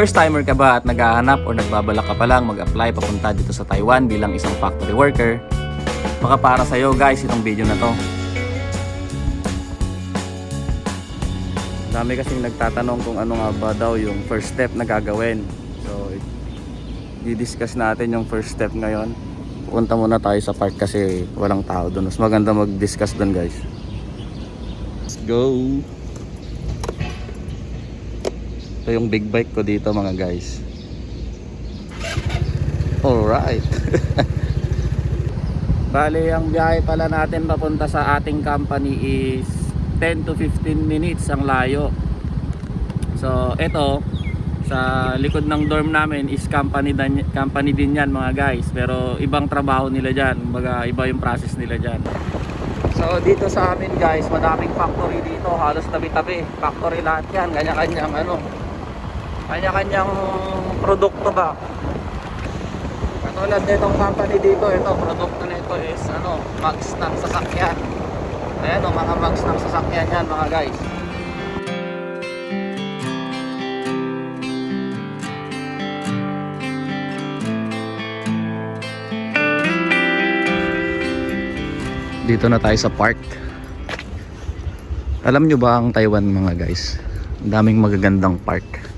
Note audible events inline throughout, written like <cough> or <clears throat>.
First timer ka ba at naghahanap or nagbabalak ka pa lang mag-apply papunta dito sa Taiwan bilang isang factory worker? Baka para sa'yo guys itong video na to. Dami kasing nagtatanong kung ano nga ba daw yung first step na gagawin. So, i-discuss natin yung first step ngayon. Pupunta muna tayo sa park kasi walang tao doon. Mas maganda mag-discuss doon guys. Let's go! Ito yung big bike ko dito mga guys. Alright. <laughs> Bali, ang biyahe pala natin papunta sa ating company is 10 to 15 minutes ang layo. So, ito sa likod ng dorm namin is company company din yan mga guys. Pero ibang trabaho nila dyan. Baga, iba yung process nila dyan. So, dito sa amin guys, madaming factory dito. Halos tabi-tabi. Factory lahat yan. Kanya-kanyang ano. Kanya-kanyang produkto ba. Katulad nitong company dito, ito, produkto nito is ano, mags ng sasakyan. Ayan o, mga mags ng sasakyan yan mga guys. Dito na tayo sa park. Alam nyo ba ang Taiwan mga guys? Ang daming magagandang park.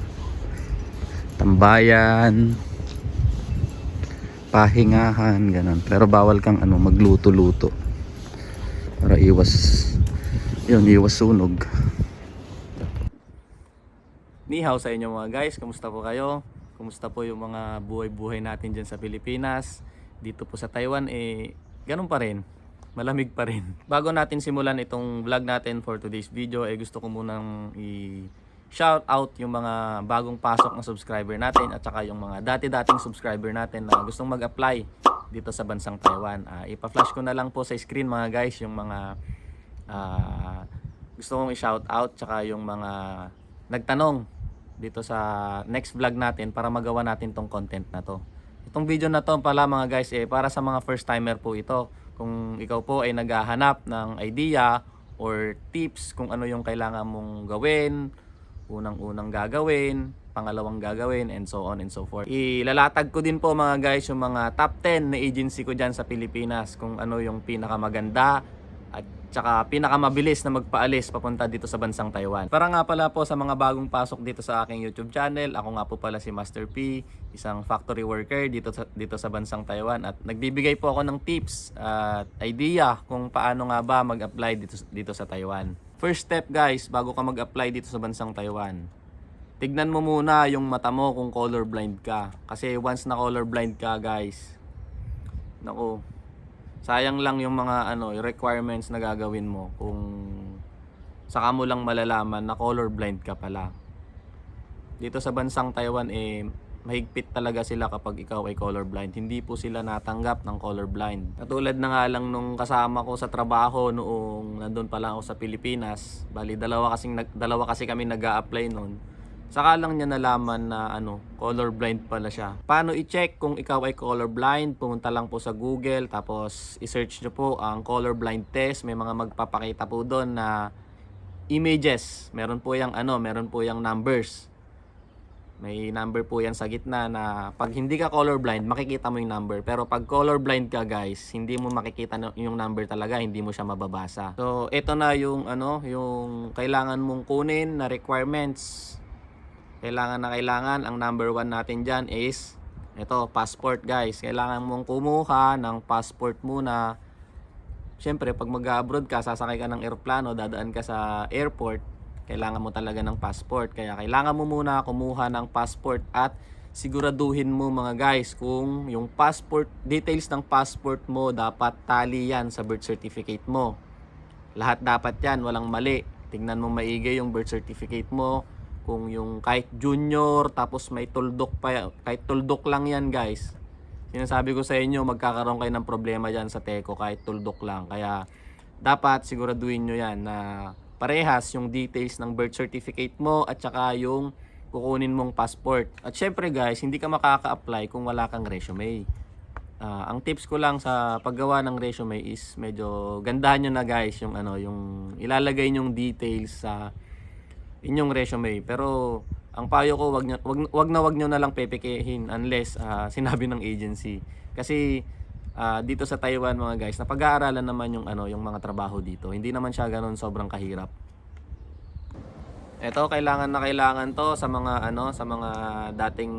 Tambayan, pahingahan, ganun. Pero bawal kang ano, magluto-luto. Para iwas, yun, iwas sunog. Nihaw sa inyo mga guys, kamusta po kayo? Kumusta po yung mga buhay-buhay natin dyan sa Pilipinas? Dito po sa Taiwan, eh, ganun pa rin. Malamig pa rin. Bago natin simulan itong vlog natin for today's video, eh gusto ko munang i- shout out yung mga bagong pasok na subscriber natin at saka yung mga dati-dating subscriber natin na gustong mag-apply dito sa bansang Taiwan. Ah, ipa-flash ko na lang po sa screen mga guys yung mga ah, gusto kong i-shout out tsaka yung mga nagtanong dito sa next vlog natin para magawa natin tong content na to. Itong video na to pala mga guys eh para sa mga first timer po ito. Kung ikaw po ay naghahanap ng idea or tips kung ano yung kailangan mong gawin, unang-unang gagawin, pangalawang gagawin, and so on and so forth. Ilalatag ko din po mga guys yung mga top 10 na agency ko dyan sa Pilipinas kung ano yung pinakamaganda at tsaka pinakamabilis na magpaalis papunta dito sa bansang Taiwan. Para nga pala po sa mga bagong pasok dito sa aking YouTube channel, ako nga po pala si Master P, isang factory worker dito sa, dito sa bansang Taiwan at nagbibigay po ako ng tips at idea kung paano nga ba mag-apply dito, dito sa Taiwan. First step guys, bago ka mag-apply dito sa bansang Taiwan, tignan mo muna yung mata mo kung colorblind ka. Kasi once na colorblind ka guys, naku, sayang lang yung mga ano, requirements na gagawin mo kung saka mo lang malalaman na colorblind ka pala. Dito sa bansang Taiwan eh mahigpit talaga sila kapag ikaw ay colorblind. Hindi po sila natanggap ng colorblind. Katulad na nga lang nung kasama ko sa trabaho noong nandun pa lang ako sa Pilipinas. Bali dalawa kasing nag- dalawa kasi kami nag-a-apply noon. Saka lang niya nalaman na ano, colorblind pala siya. Paano i-check kung ikaw ay colorblind? Pumunta lang po sa Google tapos i-search nyo po ang colorblind test. May mga magpapakita po doon na images. Meron po yung ano, meron po yung numbers. May number po yan sa gitna na pag hindi ka colorblind, makikita mo yung number. Pero pag colorblind ka guys, hindi mo makikita yung number talaga, hindi mo siya mababasa. So, ito na yung ano, yung kailangan mong kunin na requirements kailangan na kailangan ang number one natin dyan is ito passport guys kailangan mong kumuha ng passport muna syempre pag mag-abroad ka sasakay ka ng eroplano dadaan ka sa airport kailangan mo talaga ng passport. Kaya kailangan mo muna kumuha ng passport at siguraduhin mo mga guys kung yung passport details ng passport mo dapat tali yan sa birth certificate mo. Lahat dapat yan walang mali. Tingnan mo maigi yung birth certificate mo. Kung yung kahit junior tapos may tuldok pa kahit tuldok lang yan guys. Sinasabi ko sa inyo magkakaroon kayo ng problema dyan sa teko kahit tuldok lang. Kaya dapat siguraduhin nyo yan na parehas yung details ng birth certificate mo at saka yung kukunin mong passport. At syempre guys hindi ka makaka-apply kung wala kang resume. Ah, ang tips ko lang sa paggawa ng resume is medyo gandahan nyo na guys yung ano yung ilalagay nyong details sa inyong resume. Pero ang payo ko wag, nyo, wag, wag na wag nyo na lang pepekehin unless ah, sinabi ng agency. Kasi ah, dito sa Taiwan mga guys, napag-aaralan naman yung ano, yung mga trabaho dito. Hindi naman siya ganoon sobrang kahirap. Ito kailangan na kailangan to sa mga ano, sa mga dating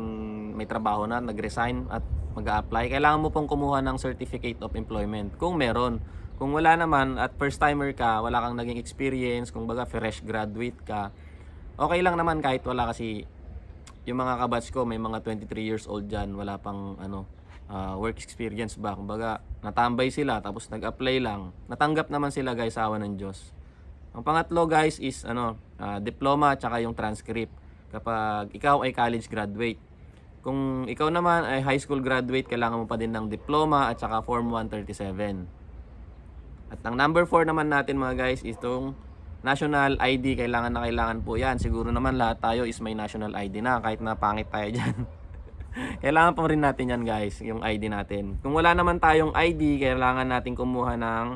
may trabaho na, nag-resign at mag-a-apply. Kailangan mo pong kumuha ng certificate of employment kung meron. Kung wala naman at first timer ka, wala kang naging experience, kung baga fresh graduate ka, okay lang naman kahit wala kasi yung mga kabatch ko may mga 23 years old dyan, wala pang ano, ah, work experience ba. Kumbaga, natambay sila tapos nag-apply lang. Natanggap naman sila guys, sa awa ng Diyos. Ang pangatlo guys is ano, ah, diploma at saka yung transcript kapag ikaw ay college graduate. Kung ikaw naman ay high school graduate, kailangan mo pa din ng diploma at saka form 137. At ang number 4 naman natin mga guys is itong national ID. Kailangan na kailangan po yan. Siguro naman lahat tayo is may national ID na kahit na pangit tayo <laughs> dyan. <laughs> kailangan pa rin natin yan guys, yung ID natin. Kung wala naman tayong ID, kailangan natin kumuha ng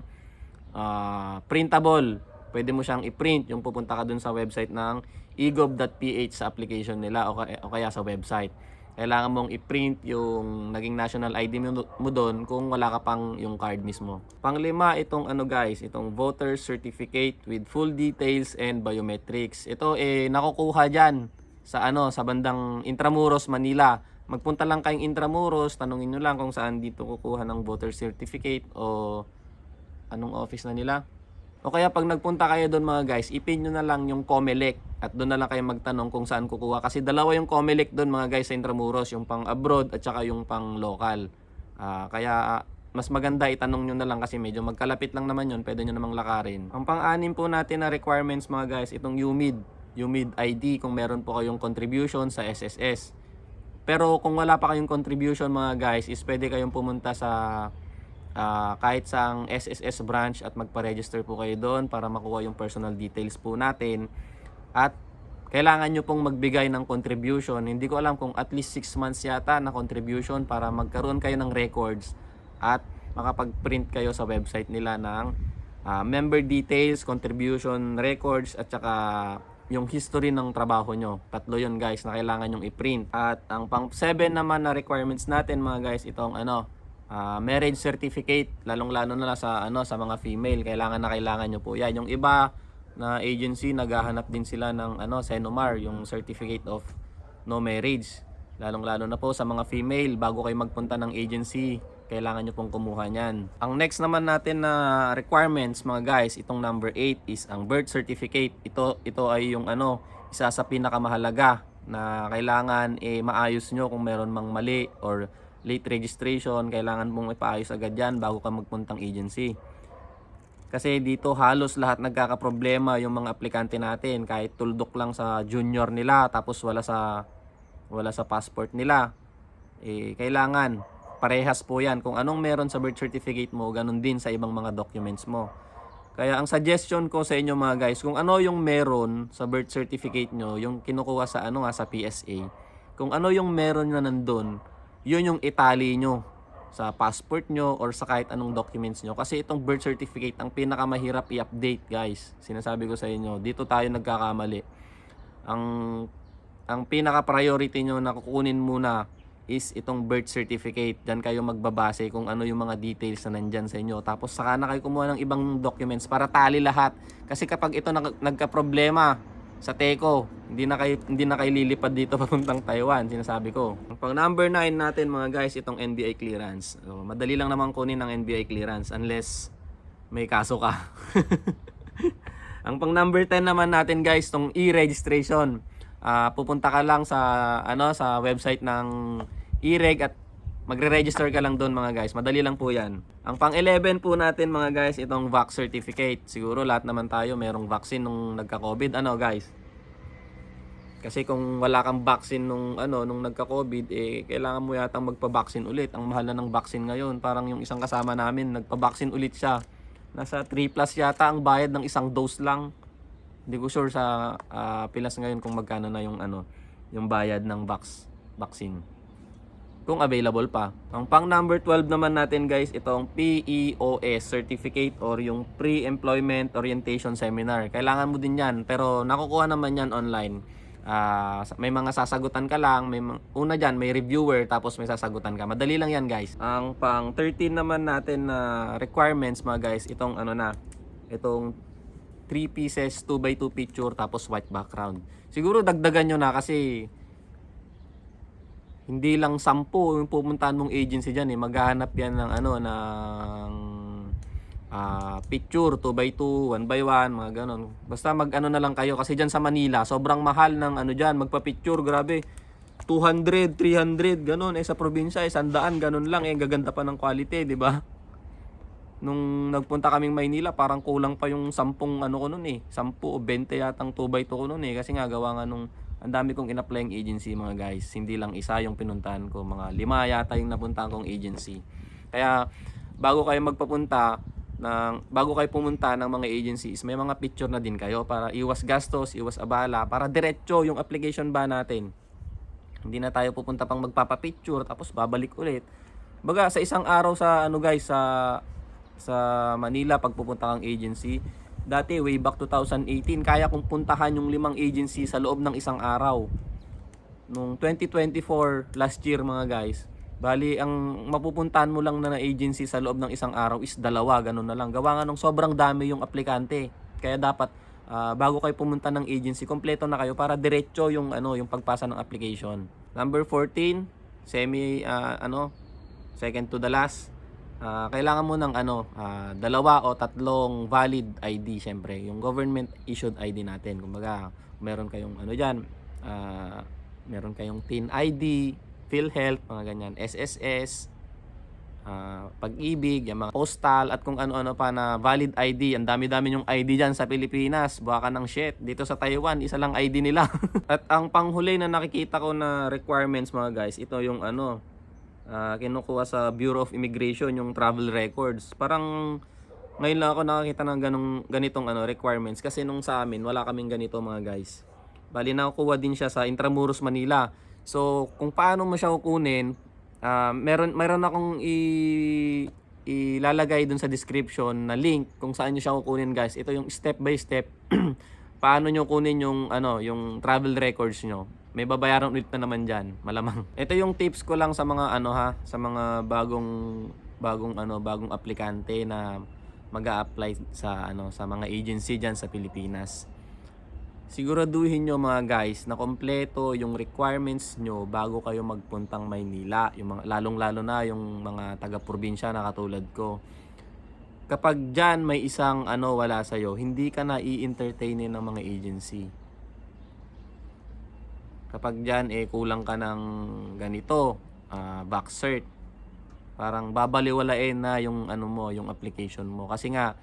ah, printable. Pwede mo siyang i-print yung pupunta ka dun sa website ng egov.ph sa application nila o o kaya sa website. Kailangan mong i-print yung naging national ID mo, doon kung wala ka pang yung card mismo. Panglima, itong ano guys, itong voter certificate with full details and biometrics. Ito eh nakukuha dyan sa ano sa bandang Intramuros, Manila. Magpunta lang kayong Intramuros, tanungin nyo lang kung saan dito kukuha ng voter certificate o anong office na nila. O kaya pag nagpunta kayo doon mga guys, ipin nyo na lang yung Comelec at doon na lang kayo magtanong kung saan kukuha. Kasi dalawa yung Comelec doon mga guys sa Intramuros, yung pang abroad at saka yung pang local. Ah, kaya ah, mas maganda itanong nyo na lang kasi medyo magkalapit lang naman yun, pwede nyo namang lakarin. Ang pang-anim po natin na requirements mga guys, itong UMID. UMID ID kung meron po kayong contribution sa SSS. Pero kung wala pa kayong contribution mga guys, is pwede kayong pumunta sa ah, kahit sa SSS branch at magpa-register po kayo doon para makuha yung personal details po natin. At kailangan nyo pong magbigay ng contribution. Hindi ko alam kung at least 6 months yata na contribution para magkaroon kayo ng records at makapag-print kayo sa website nila ng ah, member details, contribution records at saka yung history ng trabaho nyo. Tatlo yun guys na kailangan yung i-print. At ang pang 7 naman na requirements natin mga guys, itong ano, ah, marriage certificate, lalong-lalo na sa ano sa mga female, kailangan na kailangan nyo po 'yan. Yung iba na agency naghahanap din sila ng ano Senomar, yung certificate of no marriage. Lalong-lalo na po sa mga female bago kayo magpunta ng agency, kailangan nyo pong kumuha niyan. Ang next naman natin na requirements mga guys, itong number 8 is ang birth certificate. Ito ito ay yung ano, isa sa pinakamahalaga na kailangan eh maayos nyo kung meron mang mali or late registration, kailangan mong ipaayos agad yan bago ka magpuntang agency. Kasi dito halos lahat nagkakaproblema yung mga aplikante natin kahit tuldok lang sa junior nila tapos wala sa wala sa passport nila. Eh kailangan parehas po 'yan kung anong meron sa birth certificate mo, ganun din sa ibang mga documents mo. Kaya ang suggestion ko sa inyo mga guys, kung ano yung meron sa birth certificate nyo, yung kinukuha sa ano nga sa PSA, kung ano yung meron na nandun, yun yung itali nyo sa passport nyo or sa kahit anong documents nyo. Kasi itong birth certificate, ang pinakamahirap i-update guys. Sinasabi ko sa inyo, dito tayo nagkakamali. Ang, ang pinaka-priority nyo na kukunin muna is itong birth certificate. Diyan kayo magbabase kung ano yung mga details na nandyan sa inyo. Tapos saka na kayo kumuha ng ibang documents para tali lahat. Kasi kapag ito nag- nagka-problema sa Teco, hindi na kayo hindi na kayo lilipad dito <laughs> papuntang Taiwan, sinasabi ko. Pang number 9 natin mga guys, itong NBI clearance. So, madali lang naman kunin ng NBI clearance unless may kaso ka. <laughs> Ang pang number 10 naman natin guys, tong e-registration. Ah, pupunta ka lang sa ano sa website ng e-reg at magre-register ka lang doon mga guys. Madali lang po 'yan. Ang pang 11 po natin mga guys, itong vax certificate. Siguro lahat naman tayo merong vaccine nung nagka-COVID ano guys. Kasi kung wala kang vaccine nung ano nung nagka-COVID eh kailangan mo yatang magpa-vaccine ulit. Ang mahal na ng vaccine ngayon. Parang yung isang kasama namin nagpa-vaccine ulit siya. Nasa 3 plus yata ang bayad ng isang dose lang. Hindi ko sure sa ah, Pilas ngayon kung magkano na yung ano yung bayad ng vax vaccine. Kung available pa. Ang pang number 12 naman natin guys, itong PEOS certificate or yung Pre-Employment Orientation Seminar. Kailangan mo din 'yan pero nakukuha naman 'yan online. Sa- may mga sasagutan ka lang, may una diyan may reviewer tapos may sasagutan ka. Madali lang 'yan, guys. Ang pang 13 naman natin na requirements mga guys, itong ano na, itong 3 pieces 2x2 picture tapos white background. Siguro dagdagan nyo na kasi hindi lang 10 yung pupuntahan mong agency diyan eh. Maghahanap yan ng ano ng ah, picture 2x2, 1x1, mga ganon. Basta mag ano na lang kayo kasi diyan sa Manila, sobrang mahal ng ano diyan, magpa-picture, grabe. 200, 300, ganon. Eh sa probinsya, eh, sandaan, ganon lang. Eh, gaganda pa ng quality, di ba? Nung nagpunta kaming Maynila, parang kulang pa yung 10 ano ko nun eh. 10 o 20 yatang 2x2 ko nun eh. Kasi nga gawa nga nung ang dami kong in-applying agency mga guys. Hindi lang isa yung pinuntahan ko. Mga lima yata yung napuntahan kong agency. Kaya bago kayo magpapunta ng bago kayo pumunta ng mga agencies, may mga picture na din kayo para iwas gastos, iwas abala, para diretso yung application ba natin. Hindi na tayo pupunta pang magpapapicture tapos babalik ulit. Baga sa isang araw sa ano guys sa sa Manila pag pupunta kang agency, dati way back 2018 kaya kong puntahan yung limang agency sa loob ng isang araw. Nung 2024 last year mga guys, bali ang mapupuntahan mo lang na, na agency sa loob ng isang araw is dalawa, ganun na lang. Gawa nga nung sobrang dami yung aplikante. Kaya dapat ah, bago kayo pumunta ng agency, kompleto na kayo para diretso yung ano, yung pagpasa ng application. Number 14, semi ah, ano, second to the last. Ah, kailangan mo ng ano, ah, dalawa o tatlong valid ID syempre, yung government issued ID natin. Kumbaga, meron kayong ano diyan, ah, meron kayong TIN ID, PhilHealth, mga ganyan, SSS, ah, pag-ibig, yung mga postal at kung ano-ano pa na valid ID. Ang dami-dami yung ID dyan sa Pilipinas. Buka ka ng shit. Dito sa Taiwan, isa lang ID nila. <laughs> at ang panghuli na nakikita ko na requirements mga guys, ito yung ano, ah, kinukuha sa Bureau of Immigration, yung travel records. Parang ngayon lang ako nakakita ng ganong, ganitong ano, requirements kasi nung sa amin, wala kaming ganito mga guys. Bali nakukuha din siya sa Intramuros, Manila. So, kung paano mo siya kukunin, ah, meron meron akong i ilalagay dun sa description na link kung saan niyo siya kukunin, guys. Ito yung step by step <clears throat> paano nyo kunin yung ano, yung travel records nyo. May babayaran ulit na naman diyan, malamang. <laughs> Ito yung tips ko lang sa mga ano ha, sa mga bagong bagong ano, bagong aplikante na mag-a-apply sa ano sa mga agency diyan sa Pilipinas siguraduhin nyo mga guys na kompleto yung requirements nyo bago kayo magpuntang Maynila. Yung mga, lalong-lalo na yung mga taga-probinsya na katulad ko. Kapag dyan may isang ano wala sa'yo, hindi ka na i-entertainin ng mga agency. Kapag dyan eh kulang ka ng ganito, ah, back cert, parang babaliwalain na yung ano mo, yung application mo. Kasi nga,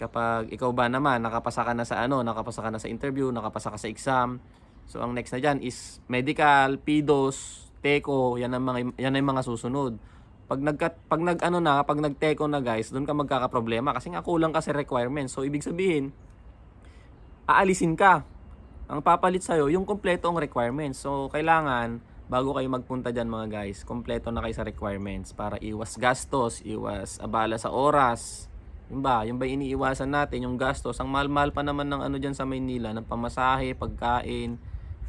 kapag ikaw ba naman nakapasa ka na sa ano, nakapasa ka na sa interview, nakapasa ka sa exam. So ang next na diyan is medical, PIDOS, TECO, yan ang mga yan ang mga susunod. Pag nag pag nag ano na, pag nag-TECO na guys, doon ka magkakaproblema kasi nga kulang ka sa requirements. So ibig sabihin, aalisin ka. Ang papalit sa'yo, yung kompleto ang requirements. So, kailangan, bago kayo magpunta dyan mga guys, kompleto na kayo sa requirements para iwas gastos, iwas abala sa oras. Yung ba, yung ba iniiwasan natin, yung gastos, ang mahal-mahal pa naman ng ano dyan sa Maynila, ng pamasahe, pagkain,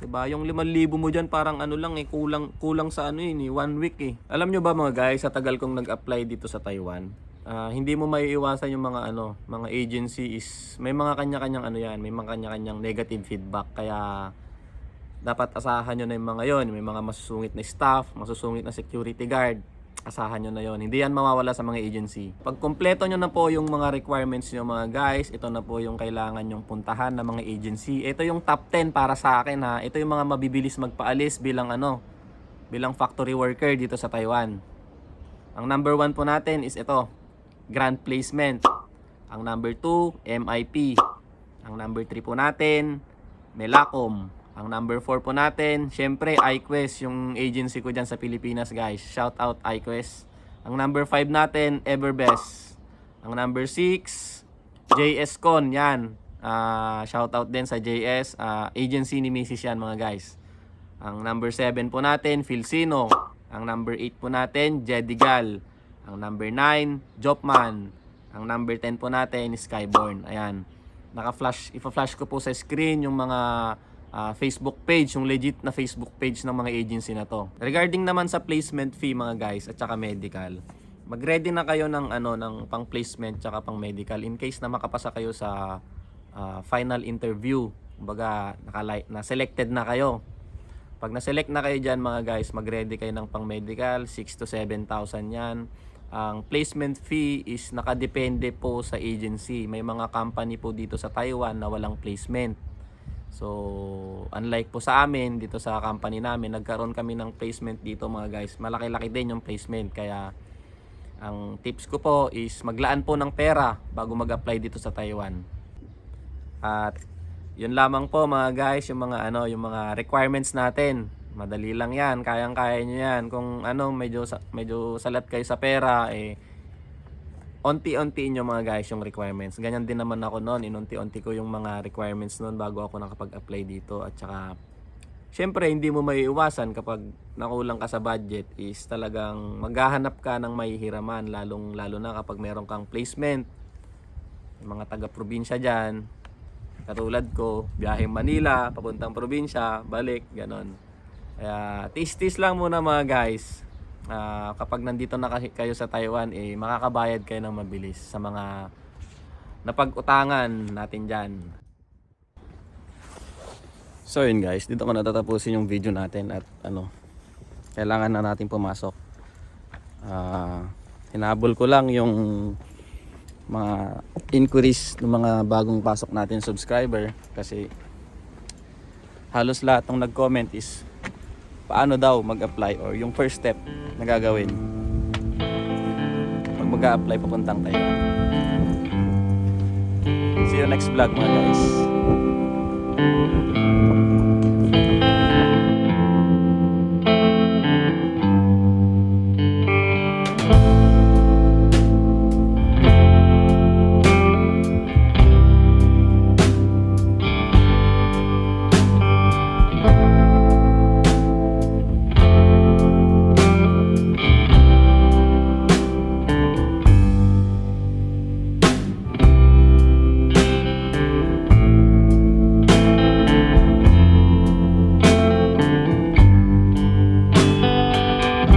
Diba? Yung 5,000 mo dyan parang ano lang eh, kulang, kulang sa ano yun eh, one week eh. Alam nyo ba mga guys, sa tagal kong nag-apply dito sa Taiwan, ah, hindi mo maiiwasan yung mga ano, mga agency is, may mga kanya-kanyang ano yan, may mga kanya-kanyang negative feedback. Kaya, dapat asahan nyo na yung mga yon May mga masusungit na staff, masusungit na security guard. Asahan nyo na yon Hindi yan mawawala sa mga agency. Pag kompleto nyo na po yung mga requirements nyo mga guys, ito na po yung kailangan nyong puntahan ng mga agency. Ito yung top 10 para sa akin ha. Ito yung mga mabibilis magpaalis bilang ano, bilang factory worker dito sa Taiwan. Ang number 1 po natin is ito, grant placement. Ang number 2, MIP. Ang number 3 po natin, Melacom. Ang number 4 po natin, syempre iQuest, yung agency ko dyan sa Pilipinas guys. Shout out iQuest. Ang number 5 natin, Everbest. Ang number 6, JSCon, yan. Ah, shout out din sa JS, ah, agency ni Mrs. yan mga guys. Ang number 7 po natin, Filsino. Ang number 8 po natin, Jedigal. Ang number 9, Jopman. Ang number 10 po natin, Skyborn. Ayan. Naka-flash, ipa-flash ko po sa screen yung mga ah, Facebook page, yung legit na Facebook page ng mga agency na to. Regarding naman sa placement fee mga guys at saka medical, mag-ready na kayo ng ano ng pang placement tsaka pang medical in case na makapasa kayo sa ah, final interview. Kumbaga, nakali- na kayo. Pag na-select na kayo dyan mga guys, mag-ready kayo ng pang medical, 6 to 7,000 yan. Ang placement fee is nakadepende po sa agency. May mga company po dito sa Taiwan na walang placement. So, unlike po sa amin, dito sa company namin, nagkaroon kami ng placement dito mga guys. Malaki-laki din yung placement. Kaya, ang tips ko po is maglaan po ng pera bago mag-apply dito sa Taiwan. At yun lamang po mga guys, yung mga ano, yung mga requirements natin. Madali lang 'yan, kayang-kaya niyo 'yan. Kung ano, medyo medyo salat kayo sa pera eh onti-ontiin nyo mga guys yung requirements. Ganyan din naman ako noon, inunti-unti ko yung mga requirements noon bago ako nakapag-apply dito at saka Siyempre, hindi mo may iwasan kapag nakulang ka sa budget is talagang maghahanap ka ng mahihiraman lalong lalo na kapag meron kang placement. Mga taga-probinsya dyan, katulad ko, biyaheng Manila, papuntang probinsya, balik, ganon. Kaya tis-tis lang muna mga guys. Ah, kapag nandito na kayo sa Taiwan, eh, makakabayad kayo ng mabilis sa mga napag-utangan natin dyan. So yun guys, dito ko natatapusin yung video natin at ano, kailangan na natin pumasok. Ah, hinabol ko lang yung mga inquiries ng mga bagong pasok natin subscriber kasi halos lahat ng nag-comment is paano daw mag-apply or yung first step na gagawin pag mag-apply papuntang Taiwan. See you next vlog mga guys.